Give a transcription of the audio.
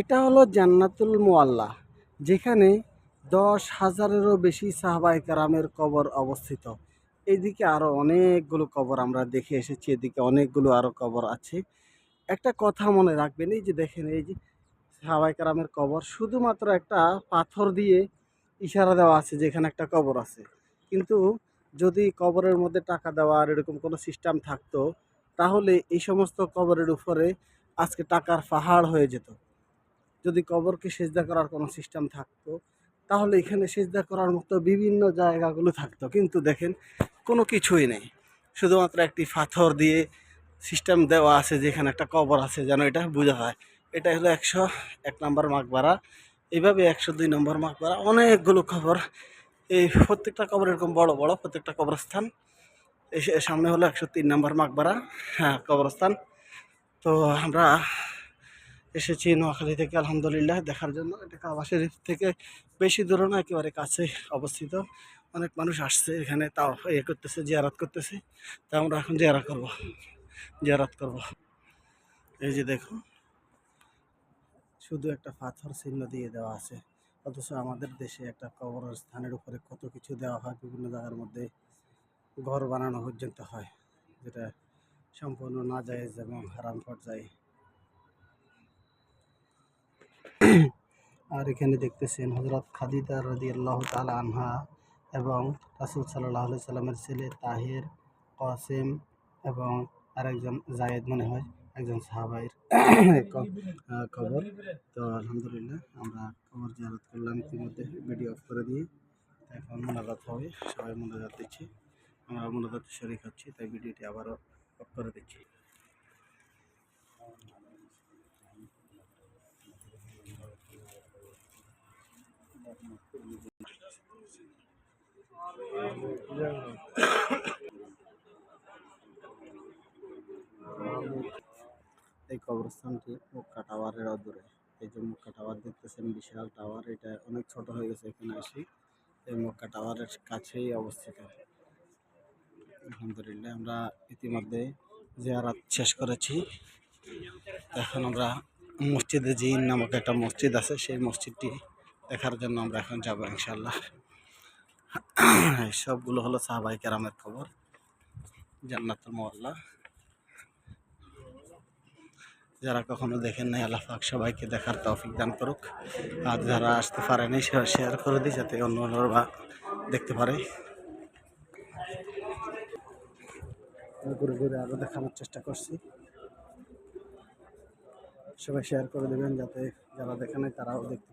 এটা হলো জান্নাতুল মোয়াল্লা যেখানে দশ হাজারেরও বেশি সাহাবাই কারামের কবর অবস্থিত। এইদিকে আরও অনেকগুলো কবর আমরা দেখে এসেছি, এদিকে অনেকগুলো আরও কবর আছে। একটা কথা মনে রাখবেন, এই যে দেখেন, এই যে সাহাবাই কারামের কবর শুধুমাত্র একটা পাথর দিয়ে ইশারা দেওয়া আছে যেখানে একটা কবর আছে। কিন্তু যদি কবরের মধ্যে টাকা দেওয়ার এরকম কোনো সিস্টেম থাকতো, তাহলে এই সমস্ত কবরের উপরে আজকে টাকার পাহাড় হয়ে যেত। যদি কবরকে সেজদা করার কোনো সিস্টেম থাকতো, তাহলে এখানে সেজদা করার মতো বিভিন্ন জায়গাগুলো থাকতো। কিন্তু দেখেন, কোনো কিছুই নেই। শুধুমাত্র একটি পাথর দিয়ে সিস্টেম দেওয়া আছে, যেখানে একটা কবর আছে, যেন এটা বোঝা হয় এটা হলো একশো এক নম্বর মাকবারা। এইভাবে একশো দুই নম্বর মাকবারা, অনেকগুলো কবর। এই প্রত্যেকটা কবর এরকম বড় বড় প্রত্যেকটা কবরস্থান। সামনে হলো একশো তিন নম্বর মাকবারা হ্যাঁ কবরস্থান। তো আমরা এসেছি নোয়াখালী থেকে, আলহামদুলিল্লাহ, দেখার জন্য। এটা কাবা শরীফ থেকে বেশি দূরে না, একেবারে কাছে অবস্থিত। অনেক মানুষ আসছে এখানে, তাও ইয়ে করতেছে, জিয়ারাত করতেছে। তা আমরা এখন জিয়ারা করব, জিয়ারাত করব। এই যে দেখো, শুধু একটা পাথর চিহ্ন দিয়ে দেওয়া আছে, অথচ আমাদের দেশে একটা কবরস্থানের উপরে কত কিছু দেওয়া হয়, বিভিন্ন জায়গার মধ্যে ঘর বানানো পর্যন্ত হয়। যেটা সম্পূর্ণ না যায় এবং হারাম পর্যায়ে আর এখানে দেখতেছেন হজরত খাদিদা রদি আল্লাহ তালা আনহা এবং রাসুল সাল্লাহ সাল্লামের ছেলে তাহির, কাসেম এবং আরেকজন জায়েদ মনে হয়, একজন সাহাবাইয়ের খবর তো আলহামদুলিল্লাহ আমরা খবর জিয়ারত করলাম ইতিমধ্যে, ভিডিও অফ করে দিয়ে। এখন মোনাজাত হবে, সবাই মোনাজাত দিচ্ছি আমরা মোনাজাতে শরিক হচ্ছি তাই ভিডিওটি আবারও অফ করে দিচ্ছি। এই কবরস্থানটি মুক্কা টাওয়ারের অদূরে। এই যে মুক্কা টাওয়ার দেখতেছেন, বিশাল টাওয়ার। এটা অনেক ছোট হয়ে গেছে এখানে আসি। এই মুক্কা টাওয়ারের কাছেই অবস্থিত। আলহামদুলিল্লাহ, আমরা ইতিমধ্যে জিয়ারাত শেষ করেছি। এখন আমরা মসজিদে জিন নামক একটা মসজিদ আছে। সেই মসজিদটি দেখার জন্য আমরা এখন যাব ইনশাল্লাহ সবগুলো হলো সাহাবাই কেরামের খবর। জান্নাতুল মোয়াল্লা যারা কখনো দেখেন নাই, আল্লাহ পাক সবাইকে দেখার তৌফিক দান করুক। আর যারা আসতে পারেনি শেয়ার করে দিই যাতে অন্য অন্যরা দেখতে পারে। ঘুরে ঘুরে আরও দেখানোর চেষ্টা করছি। সবাই শেয়ার করে দেবেন যাতে যারা দেখে নাই, তারাও দেখতে